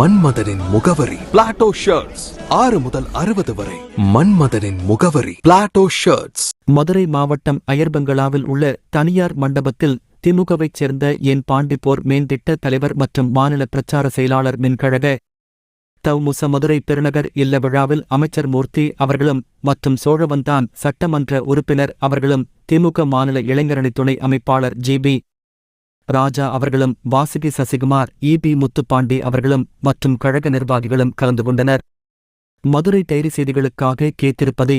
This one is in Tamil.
மன்மதனின் முகவரி. பிளாட்டோ ஷர்ட்ஸ் ஆறு முதல் அறுபது வரை. மன்மதனின் முகவரி. பிளாட்டோ ஷர்ட்ஸ் மதுரை மாவட்டம் அயர்பங்களாவில் உள்ள தனியார் மண்டபத்தில் திமுகவைச் சேர்ந்த என் பாண்டிப்போர் மேந்திட்ட தலைவர் மற்றும் மாநில பிரச்சார செயலாளர் மின்கழக தவ்முச மதுரை பெருநகர் இல்ல விழாவில் அமைச்சர் மூர்த்தி அவர்களும் மற்றும் சோழவந்தான் சட்டமன்ற உறுப்பினர் அவர்களும் திமுக மாநில இளைஞரணி துணை அமைப்பாளர் ஜிபி ராஜா அவர்களும் வாசுகி சசிகுமார் இபி முத்துப்பாண்டி அவர்களும் மற்றும் கழக நிர்வாகிகளும் கலந்து கொண்டனர். மதுரை டைரி செய்திகளுக்காக கேத்திருப்பதே